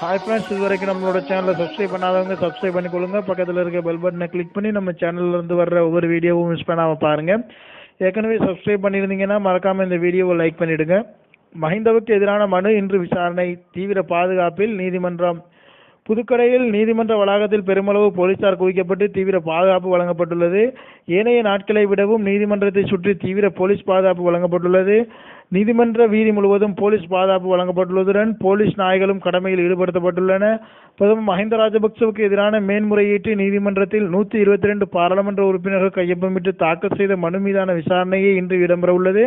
Hi friends இது வரைக்கும் நம்மளோட சேனலை சப்ஸ்கிரைப் பண்ணாதவங்க சப்ஸ்கிரைப் பண்ணிக்கொள்ளுங்க. பக்கத்தில் இருக்க பெல் பட்டனை கிளிக் பண்ணி நம்ம சேனல்ல இருந்து வர்ற ஒவ்வொரு வீடியோவும் மிஸ் பண்ணாமல் பாருங்க. ஏற்கனவே சப்ஸ்கிரைப் பண்ணியிருந்தீங்கன்னா மறக்காம இந்த வீடியோவை லைக் பண்ணிடுங்க. மஹிந்தவுக்கு எதிரான மனு இன்று விசாரணை. தீவிர பாதுகாப்பில் நீதிமன்றம் புதுக்கடையில் நீதிமன்ற வளாகத்தில் பெருமளவு போலீசார் குவிக்கப்பட்டு தீவிர பாதுகாப்பு வழங்கப்பட்டுள்ளது. ஏனைய நாட்களை விடவும் நீதிமன்றத்தை சுற்றி தீவிர போலீஸ் பாதுகாப்பு வழங்கப்பட்டுள்ளது. நீதிமன்ற வீதி முழுவதும் போலீஸ் பாதுகாப்பு வழங்கப்பட்டுள்ளதுடன் போலீஸ் நாய்களும் கடமையில் ஈடுபடுத்தப்பட்டுள்ளன. பிரதமர் மஹிந்த ராஜபக்சவுக்கு எதிரான மேன்முறையீட்டு நீதிமன்றத்தில் நூற்றி இருபத்தி ரெண்டு பாராளுமன்ற உறுப்பினர்கள் கையொப்பமிட்டு தாக்கல் செய்த மனு மீதான விசாரணையே இன்று இடம்பெற உள்ளது.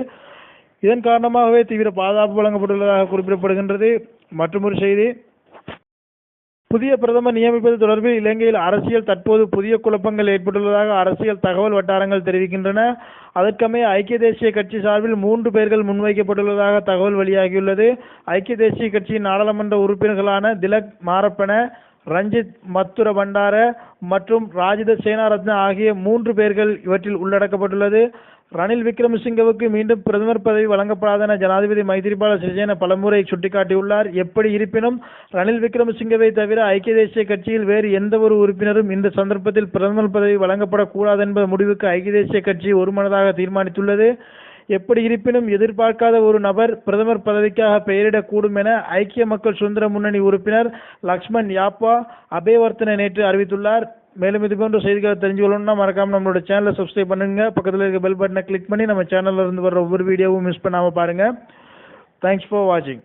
இதன் காரணமாகவே தீவிர பாதுகாப்பு வழங்கப்பட்டுள்ளதாக குறிப்பிடப்படுகின்றது. மற்றொரு செய்தி புதிய பிரதமர் நியமிப்பது தொடர்பில் இலங்கையில் அரசியல் தற்போது புதிய குழப்பங்கள் ஏற்பட்டுள்ளதாக அரசியல் தகவல் வட்டாரங்கள் தெரிவிக்கின்றன. அதற்கமைய ஐக்கிய தேசிய கட்சி சார்பில் மூன்று பேர்கள் முன்வைக்கப்பட்டுள்ளதாக தகவல் வெளியாகியுள்ளது. ஐக்கிய தேசிய கட்சியின் நாடாளுமன்ற உறுப்பினர்களான திலக் மாரப்பன ரஞ்சித் மத்துர பண்டார மற்றும் ராஜித சேனாரத்ன ஆகிய மூன்று பேர்கள் இவற்றில் உள்ளடக்கப்பட்டுள்ளது. ரணில் விக்ரமசிங்கவுக்கு மீண்டும் பிரதமர் பதவி வழங்கப்படாத என ஜனாதிபதி மைத்திரிபால சிறிசேன பலமுறை சுட்டிக்காட்டியுள்ளார். எப்படி இருப்பினும் ரணில் விக்ரமசிங்கவை தவிர ஐக்கிய தேசிய கட்சியில் வேறு எந்த ஒரு உறுப்பினரும் இந்த சந்தர்ப்பத்தில் பிரதமர் பதவி வழங்கப்படக்கூடாது என்பது முடிவுக்கு ஐக்கிய தேசிய கட்சி ஒருமனதாக தீர்மானித்துள்ளது. எப்படி இருப்பினும் எதிர்பார்க்காத ஒரு நபர் பிரதமர் பதவிக்காக பெயரிடக்கூடும் என ஐக்கிய மக்கள் சுதந்திர முன்னணி உறுப்பினர் லக்ஷ்மண் யாப்பா அபேவர்த்தனை நேற்று அறிவித்துள்ளார். மேலும் இது போன்ற செய்திகளை தெரிஞ்சு கொள்ளணும்னா மறக்காம நம்மளோட சேனலை சப்ஸ்கிரைப் பண்ணுங்க. பக்கத்தில் இருக்க பெல் பட்டனை கிளிக் பண்ணி நம்ம சேனல்ல இருந்து வர ஒவ்வொரு வீடியோவும் மிஸ் பண்ணாம பாருங்க. தேங்க்ஸ் ஃபார் வாட்சிங்